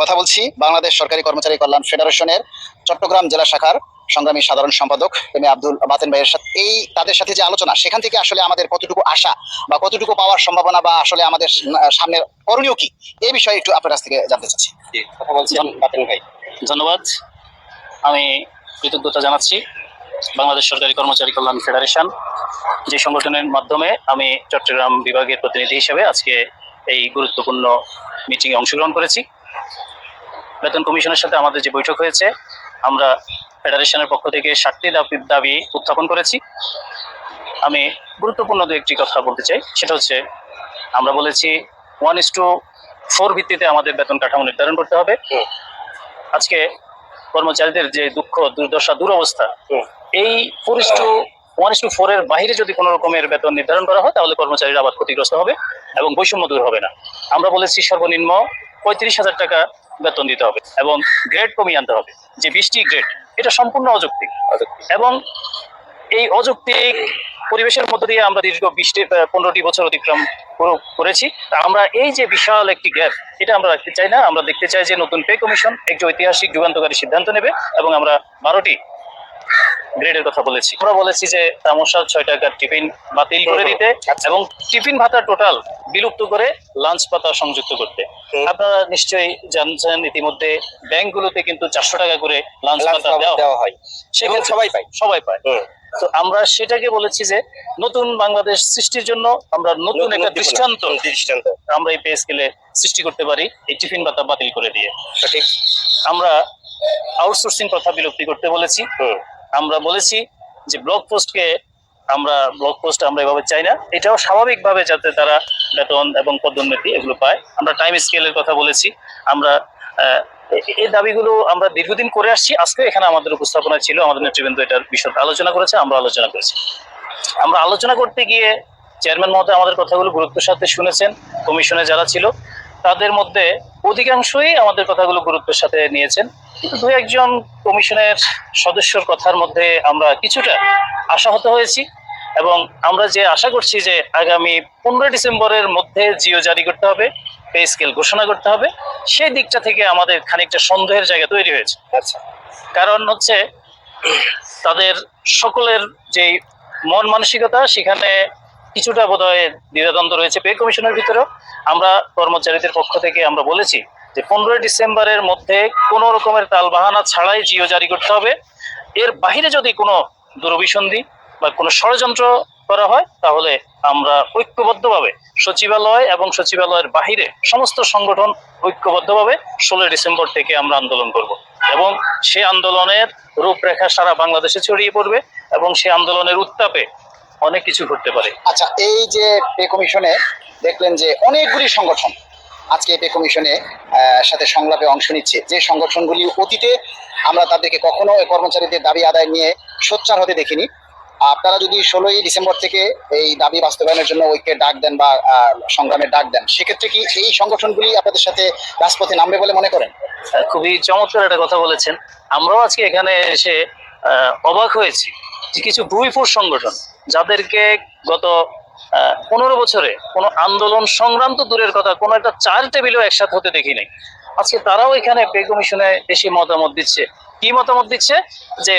কথা বলছি বাংলাদেশ সরকারি কর্মচারী কল্যাণ ফেডারেশনের চট্টগ্রাম জেলা শাখার সংগ্রামী সাধারণ সম্পাদক এম আব্দুল বাতেন ভাইয়ের সাথে এই তাদের সাথে যে আলোচনা, সেখান থেকে আসলে আমাদের কতটুকু আশা বা কতটুকু পাওয়ার সম্ভাবনা বা আসলে আমাদের সামনের করণীয় কি? এই বিষয়ে একটু আপনার কাছ থেকে জানতে চাচ্ছি। কথা বলছি বাতেন ভাই। ধন্যবাদ। আমি কৃতজ্ঞতা জানাচ্ছি বাংলাদেশ সরকারি কর্মচারী কল্যাণ ফেডারেশন। যে সংগঠনের মাধ্যমে আমি চট্টগ্রাম বিভাগের প্রতিনিধি হিসেবে আজকে এই গুরুত্বপূর্ণ মিটিংয়ে অংশগ্রহণ করেছি। বেতন কমিশনের সাথে আমাদের যে বৈঠক হয়েছে আমরা ফেডারেশনের পক্ষ থেকে ষাটটি দাবি দাবি উত্থাপন করেছি। আমি গুরুত্বপূর্ণ দু একটি কথা বলতে চাই সেটা হচ্ছে আমরা বলেছি ওয়ান ইস টু ফোর ভিত্তিতে আমাদের বেতন কাঠামো নির্ধারণ করতে হবে। আজকে কর্মচারীদের যে দুঃখ দুর্দশা দুরবস্থা। এই four is to one is to four এর বাইরে যদি কোনো রকমের বেতন নির্ধারণ করা হয় তাহলে কর্মচারীরা আবার ক্ষতিগ্রস্ত হবে এবং বৈষম্য দূর হবে না। আমরা বলেছি সর্বনিম্ন পঁয়ত্রিশ হাজার টাকা বেতন দিতে হবে এবং গ্রেড কমিয়ে আনতে হবে যে বিশটি গ্রেড এটা সম্পূর্ণ অযৌক্তিক। এবং এই অযৌক্তিক পরিবেশের মধ্য দিয়ে আমরা দীর্ঘ বিশটি পনেরোটি বছর অতিক্রম করেছি। তা আমরা এই যে বিশাল একটি গ্যাপ এটা আমরা রাখতে চাই না। আমরা দেখতে চাই যে নতুন পে কমিশন একটি ঐতিহাসিক যুগান্তকারী সিদ্ধান্ত নেবে এবং আমরা বারোটি গ্রেডের কথা বলেছি। আমরা বলেছি যে তামসার ছয় টাকার টিফিন বাতিল করে দিতে। এবং টিফিন ভাতা টোটাল বিলুপ্ত করে লাঞ্চ পাতা সংযুক্ত করতে। আপনারা নিশ্চয়ই জানছেন ইতিমধ্যে ব্যাংকগুলোতে কিন্তু চারশো টাকা করে লাঞ্চ পাতা দেওয়া হয়। সেখানে সবাই পায়। সবাই পায়। তো আমরা সেটাকে বলেছি যে নতুন বাংলাদেশ সৃষ্টির জন্য আমরা নতুন একটা দৃষ্টান্ত দৃষ্টান্ত। আমরা এই পে স্কেলে সৃষ্টি করতে পারি এই টিফিন ভাতা বাতিল করে দিয়ে। আমরা আউটসোর্সিং কথা বিলুপ্তি করতে বলেছি। আমরা বলেছি যে ব্লক পোস্টকে আমরা ব্লক পোস্ট আমরা এভাবে চাই না। এটাও স্বাভাবিকভাবে যাতে তারা বেতন এবং পদোন্নতি এগুলো পায়। আমরা টাইম স্কেলের কথা বলেছি। আমরা এই দাবিগুলো আমরা দীর্ঘদিন করে আসছি। আজকে এখানে আমাদের উপস্থাপনা ছিল, আমাদের নেতৃবৃন্দ এটার বিষয়ে আলোচনা করেছে, আমরা আলোচনা করেছি। আমরা আলোচনা করতে গিয়ে চেয়ারম্যান মহোদয় আমাদের কথাগুলো গুরুত্বের সাথে শুনেছেন কমিশনে যারা ছিল, তাদের মধ্যে অধিকাংশই আমাদের কথাগুলো গুরুত্বের সাথে নিয়েছেন। কিন্তু দু একজন কমিশনের সদস্যর কথার মধ্যে আমরা কিছুটা আশাহত হয়েছি এবং আমরা যে আশা করছি যে আগামী পনেরোই ডিসেম্বরের মধ্যে জিও জারি করতে হবে পে স্কেল ঘোষণা করতে হবে সেই দিকটা থেকে আমাদের খানিকটা সন্দেহের জায়গা তৈরি হয়েছে। আচ্ছা। কারণ হচ্ছে তাদের সকলের যে মন মানসিকতা সেখানে কিছুটা বোধহয় দ্বিধাদ্বন্দ্ব রয়েছে পে কমিশনের ভিতরেও। আমরা কর্মচারীদের পক্ষ থেকে আমরা বলেছি যে পনেরোই ডিসেম্বরের মধ্যে কোনো রকমের তালবাহানা ছাড়াই জিও জারি করতে হবে। এর বাহিরে যদি কোনো দুরভিসন্ধি বা কোনো ষড়যন্ত্র করা হয়, তাহলে আমরা ঐক্যবদ্ধভাবে সচিবালয় এবং সচিবালয়ের বাহিরে সমস্ত সংগঠন ঐক্যবদ্ধভাবে ষোলোই ডিসেম্বর থেকে আমরা আন্দোলন করব। এবং সে আন্দোলনের রূপরেখা সারা বাংলাদেশে ছড়িয়ে পড়বে এবং সে আন্দোলনের উত্তাপে অনেক কিছু ঘটতে পারে। আচ্ছা এই যে পে কমিশনে দেখলেন যে অনেকগুলি সংগঠন আজকে পে কমিশনে সাথে সংলাপে অংশ নিচ্ছে। যে সংগঠনগুলি অতীতে আমরা তাদেরকে কখনো কর্মচারীদের দাবি আদায় নিয়ে সোচ্চার হতে দেখিনি, আপনারা যদি ষোলোই ডিসেম্বর থেকে এই দাবি বাস্তবায়নের জন্য ঐক্যের ডাক দেন বা সংগ্রামের ডাক দেন, সেক্ষেত্রে কি এই সংগঠনগুলি আপনাদের সাথে রাজপথে নামবে বলে মনে করেন? খুবই চমৎকার একটা কথা বলেছেন। আমরাও আজকে এখানে এসে অবাক হয়েছি কিছু ভূমিপুর সংগঠন, যাদেরকে গত পনেরো বছরে কোনো আন্দোলন সংগ্রাম তো দূরের কথা, কোনো একটা চার টেবিলও একসাথে হতে দেখি নাই আজকে তারাও এখানে পে কমিশনে এসে মতামত দিচ্ছে। কি মতামত দিচ্ছে? যে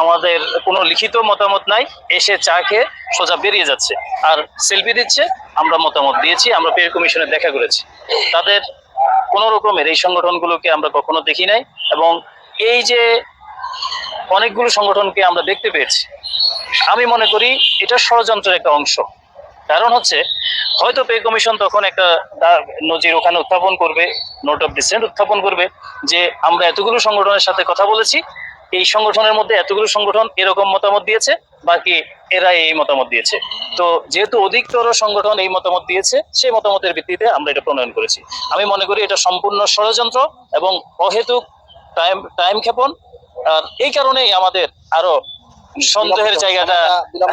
আমাদের কোনো লিখিত মতামত নাই, এসে চা খেয়ে সোজা বেরিয়ে যাচ্ছে। আর সেলফি দিচ্ছে, আমরা মতামত দিয়েছি, আমরা পে কমিশনে দেখা করেছি। তাদের কোনো রকমের এই সংগঠনগুলোকে আমরা কখনো দেখি নাই এবং এই যে অনেকগুলো সংগঠনকে আমরা দেখতে পেয়েছি, আমি মনে করি এটা ষড়যন্ত্রের একটা অংশ। কারণ হচ্ছে, হয়তো পে কমিশন তখন একটা নজির ওখানে উত্থাপন করবে নোট অফ ডিসেন্ট উত্থাপন করবে, যে আমরা এতগুলো সংগঠনের সাথে কথা বলেছি, এই সংগঠনের মধ্যে এতগুলো সংগঠন এরকম মতামত দিয়েছে, বাকি এরা এই মতামত দিয়েছে। তো যেহেতু অধিকতর সংগঠন এই মতামত দিয়েছে সেই মতামতের ভিত্তিতে আমরা এটা প্রণয়ন করেছি। আমি মনে করি এটা সম্পূর্ণ ষড়যন্ত্র এবং অহেতুক টাইম টাইম ক্ষেপণ, আর এই কারণেই আমাদের আরও সন্দেহের জায়গাটা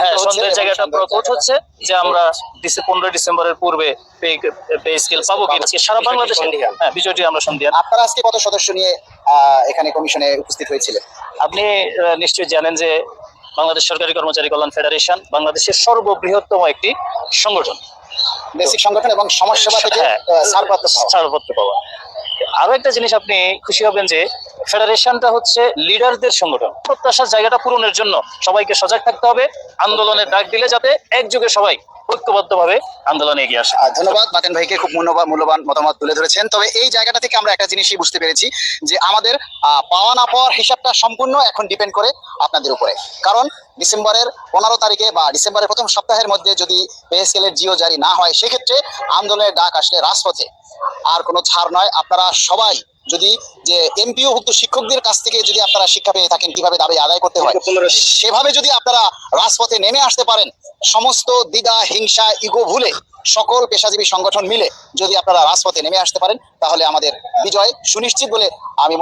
হ্যাঁ সন্দেহের জায়গাটা প্রকট হচ্ছে যে আমরা পনেরোই ডিসেম্বরের পূর্বে পে স্কেল পাবো কি? সারা বাংলাদেশে। হ্যাঁ বিষয়টি আমরা সন্ধিয়ান আপনারা আজকে কত সদস্য নিয়ে এখানে কমিশনে উপস্থিত হয়েছিলেন? আপনি নিশ্চয়ই জানেন যে বাংলাদেশ সরকারি কর্মচারী কল্যাণ ফেডারেশন বাংলাদেশের সর্ববৃহত্তম একটি সংগঠন। বেসিক সংগঠন এবং সমাজসেবা থেকে হ্যাঁ। ছাড়পত্র পাওয়া। আরও একটা জিনিস আপনি খুশি হবেন যে ফেডারেশনটা হচ্ছে লিডারদের সংগঠন। প্রত্যাশার জায়গাটা পূরণের জন্য সবাইকে সজাগ থাকতে হবে, আন্দোলনের ডাক দিলে যাতে একযোগে সবাই ঐক্যবদ্ধভাবে আন্দোলনে এগিয়ে আসে। ধন্যবাদ, বাতেন ভাইকে খুব মূল্যবান মূল্যবান মতামত তুলে ধরেছেন। তবে এই জায়গাটা থেকে আমরা একটা জিনিসই বুঝতে পেরেছি, যে আমাদের পাওয়া না পাওয়ার হিসাবটা সম্পূর্ণ এখন ডিপেন্ড করে আপনাদের উপরে। কারণ ডিসেম্বরের পনেরো তারিখে বা ডিসেম্বরের প্রথম সপ্তাহের মধ্যে যদি পে স্কেলের জিও জারি না হয়, সেক্ষেত্রে আন্দোলনের ডাক আসলে রাজপথে। আর কোনো ছাড় নয়, আপনারা সবাই যদি যে এমপিও ভুক্ত শিক্ষকদের কাছ থেকে যদি আপনারা শিক্ষা পেয়ে থাকেন কীভাবে দাবি আদায় করতে হয়? সেভাবে যদি আপনারা রাজপথে নেমে আসতে পারেন সমস্ত দ্বিধা হিংসা ইগো ভুলে সকল পেশাজীবী সংগঠন মিলে যদি আপনারা রাজপথে নেমে আসতে পারেন তাহলে আমাদের বিজয় সুনিশ্চিত বলে আমি মনে